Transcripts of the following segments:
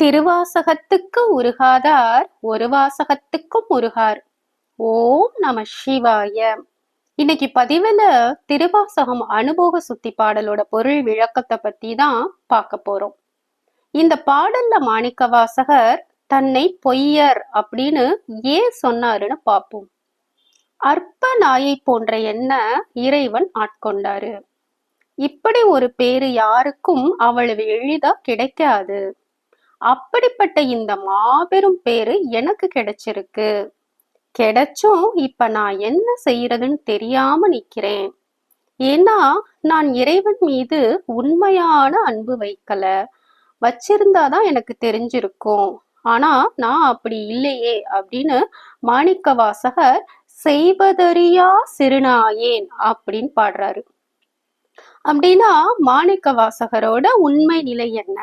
திருவாசகத்துக்கு உருகாதார் ஒரு வாசகத்துக்கும் உருகார். ஓம் நம சிவாய. இன்னைக்கு பதிவுல திருவாசகம் அனுபவ சுத்தி பாடலோட பொருள் விளக்கத்தை பத்தி தான் பார்க்க போறோம். இந்த பாடல்ல மாணிக்க வாசகர் தன்னை பொய்யர் அப்படின்னு ஏன் சொன்னாருன்னு பார்ப்போம். அற்ப நாயை போன்ற என்ன இறைவன் ஆட்கொண்டாரு? இப்படி ஒரு பேரு யாருக்கும் அவ்வளவு எளிதா கிடைக்காது. அப்படிப்பட்ட இந்த மாபெரும் பேரு எனக்கு கிடைச்சிருக்கு. கிடைச்சும் இப்ப நான் என்ன செய்யறதுன்னு தெரியாம நிக்கிறேன். ஏன்னா நான் இறைவன் மீது உண்மையான அன்பு வைக்கல. வச்சிருந்தாதான் எனக்கு தெரிஞ்சிருக்கும். ஆனா நான் அப்படி இல்லையே அப்படின்னு மாணிக்க வாசகர் செய்வதறியா சிறுநாயேன் அப்படின்னு பாடுறாரு. அப்படின்னா மாணிக்க வாசகரோட உண்மை நிலை என்ன?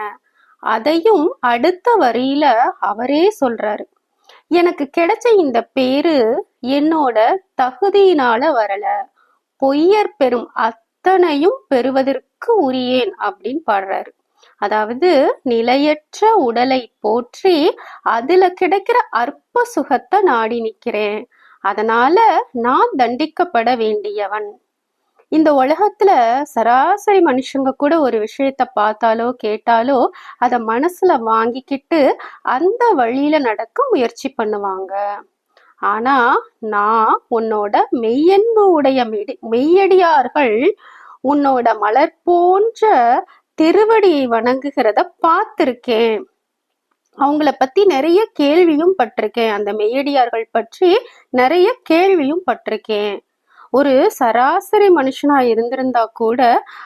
அதையும் அடுத்த வரியில அவரே சொல்றாரு. எனக்கு கிடைச்ச இந்த பேரு என்னோட தகுதியினால வரல. பொய்யர் பெறும் அத்தனையும் பெறுவதற்கு உரியேன் அப்படின்னு பாடுறாரு. அதாவது நிலையற்ற உடலை போற்றி அதுல கிடைக்கிற அற்ப சுகத்தை நாடி நிக்கிறேன். அதனால நான் தண்டிக்கப்பட வேண்டியவன். இந்த உலகத்துல சராசரி மனுஷங்க கூட ஒரு விஷயத்த பார்த்தாலோ கேட்டாலோ அதை மனசுல வாங்கிக்கிட்டு அந்த வழியில நடக்க முயற்சி பண்ணுவாங்க. ஆனா நான் உன்னோட மெய்யன்பு உடைய மெடி மெய்யடியார்கள் உன்னோட மலர் போன்ற திருவடியை வணங்குகிறத பார்த்திருக்கேன். அவங்கள பத்தி நிறைய கேள்வியும் பட்டிருக்கேன். அந்த மெய்யடியார்கள் பற்றி நிறைய கேள்வியும் பட்டிருக்கேன். ஒரு சராசரி மனுஷனா இருந்திருந்தா கூட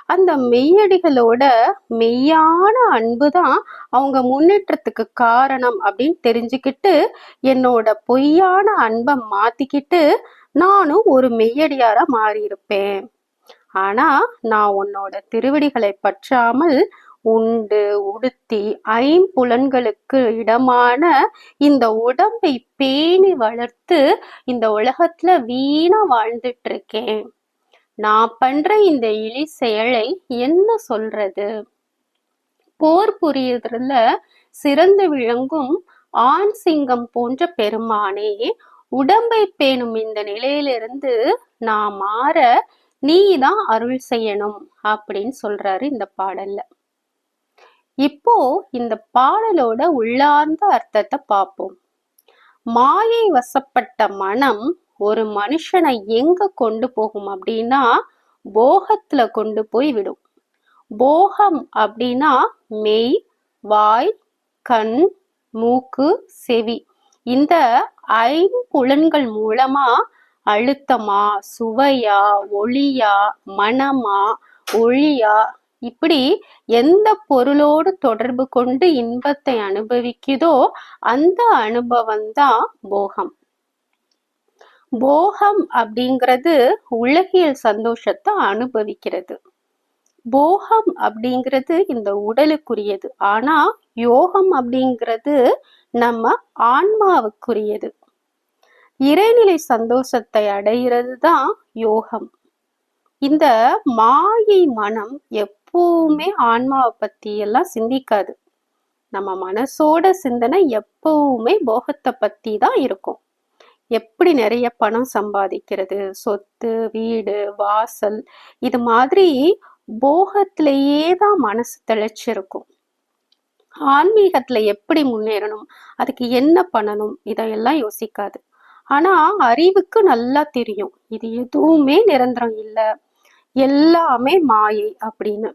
அந்த மெய்யடிகளோட மெய்யான அன்பு தான் அவங்க முன்னேற்றத்துக்கு காரணம் அப்படின்னு தெரிஞ்சுக்கிட்டு என்னோட பொய்யான அன்பை மாத்திக்கிட்டு நானும் ஒரு மெய்யடியாரா மாறியிருப்பேன். ஆனா நான் உன்னோட திருவடிகளை பற்றாமல் உண்டு உடுத்தி ஐம்புலன்களுக்கு இடமான இந்த உடம்பை பேணி வளர்த்து இந்த உலகத்துல வீணா வாழ்ந்துட்டு இருக்கேன் நான் பண்ற இந்த இழி செயலை என்ன சொல்றது? போர் புரியுறதுல சிறந்து விளங்கும் ஆண் சிங்கம் போன்ற பெருமானே உடம்பை பேணும் இந்த நிலையிலிருந்து நான் மாற நீ தான் அருள் செய்யணும் அப்படின்னு சொல்றாரு இந்த பாடல்ல. இப்போ இந்த பாடலோட உள்ளார்ந்த அர்த்தத்தை பார்ப்போம். மாயை வசப்பட்ட மனம் ஒரு மனுஷனை எங்க கொண்டு போகும் அப்படின்னா போகத்துல கொண்டு போய் விடும். போகம் அப்படின்னா மெய் வாய் கண் மூக்கு செவி. இந்த ஐம்புலன்கள் மூலமா அழுத்தமா சுவையா ஒளியா மனமா ஒளியா இப்படி எந்த பொருளோடு தொடர்பு கொண்டு இன்பத்தை அனுபவிக்குதோ அந்த அனுபவம் தான் போகம். போகம் அப்படிங்கிறது உலகியல் சந்தோஷத்தை அனுபவிக்கிறது. போகம் அப்படிங்கிறது இந்த உடலுக்குரியது. ஆனா யோகம் அப்படிங்கிறது நம்ம ஆன்மாவுக்குரியது. இறைநிலை சந்தோஷத்தை அடைகிறது தான் யோகம். இந்த மாயை மனம் எப்பவுமே ஆன்மாவை பத்தி எல்லாம் சிந்திக்காது. நம்ம மனசோட சிந்தனை எப்பவுமே போகத்தை பத்தி தான் இருக்கும். எப்படி நிறைய பணம் சம்பாதிக்கிறது சொத்து வீடு வாசல் இது மாதிரி போகத்திலேயே தான் மனசு தெளிச்சிருக்கும். ஆன்மீகத்துல எப்படி முன்னேறணும் அதுக்கு என்ன பண்ணணும் இதையெல்லாம் யோசிக்காது. ஆனா அறிவுக்கு நல்லா தெரியும். இது எதுவுமே நிரந்தரம் இல்லை. எல்லாமே மாயை அப்படின்னு.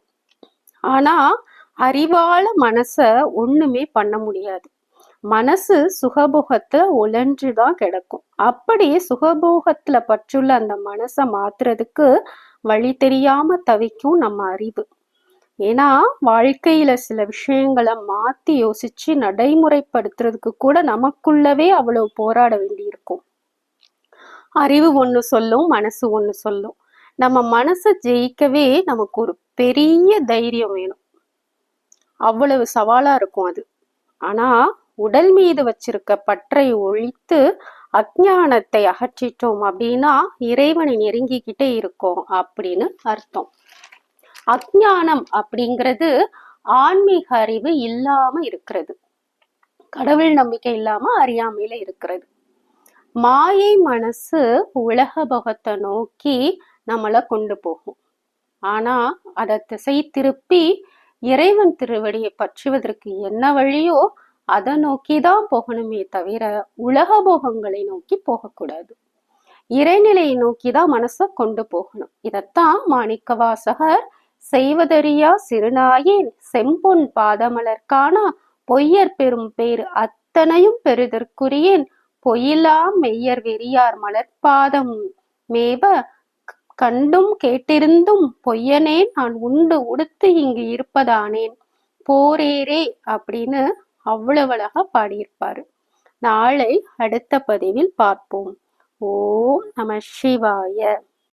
ஆனா அறிவால மனச ஒண்ணுமே பண்ண முடியாது. மனசு சுகபோகத்துல உழன்றுதான் கிடக்கும். அப்படி சுகபோகத்துல பற்றுள்ள அந்த மனசை மாத்துறதுக்கு வழி தெரியாம தவிக்கும் நம்ம அறிவு. ஏன்னா வாழ்க்கையில சில விஷயங்களை மாத்தி யோசிச்சு நடைமுறைப்படுத்துறதுக்கு கூட நமக்குள்ளவே அவ்வளவு போராட வேண்டியிருக்கும். அறிவு ஒண்ணு சொல்லும் மனசு ஒன்று சொல்லும். நம்ம மனசை ஜெயிக்கவே நமக்கு ஒரு பெரிய தைரியம் வேணும். அவ்வளவு சவாலா இருக்கும் அது. ஆனா உடல் மீது வச்சிருக்க பற்றை ஒழித்து அஜானத்தை அகற்றிட்டோம் அப்படின்னா இறைவனை நெருங்கிக்கிட்டே இருக்கோம் அப்படின்னு அர்த்தம். அஜானம் அப்படிங்கிறது ஆன்மீக அறிவு இல்லாம இருக்கிறது. கடவுள் நம்பிக்கை இல்லாம அறியாமையில இருக்கிறது. மாயை மனசு உலக போகத்தை நோக்கி நம்மளை கொண்டு போகும். ஆனா அதை திசை திருப்பி இறைவன் திருவடியை பற்றுவதற்கு என்ன வழியோ அதை நோக்கி தான் போகணுமே தவிர உலக போகங்களை நோக்கி போகக்கூடாது. இறைநிலையை நோக்கி தான் மனசை கொண்டு போகணும். இதைத்தான் மாணிக்க வாசகர் செய்வதறியா சிறுநாயேன் செம்பொன் பாதமலர்கான பொய்யர் பெரும் பேர் அத்தனையும் பெறுதற்குரியேன். பொய்யிலாம் மெய்யர் வெறியார் மலர்பாதம் மேவ கண்டும் கேட்டிருந்தும் பொய்யனே நான் உண்டு உடுத்து இங்கு இருப்பதானேன். போரேரே அப்படின்னு அவ்வளவு அழகா பாடியிருப்பாரு. நாளை அடுத்த பதிவில் பார்ப்போம். ஓம் நம சிவாய.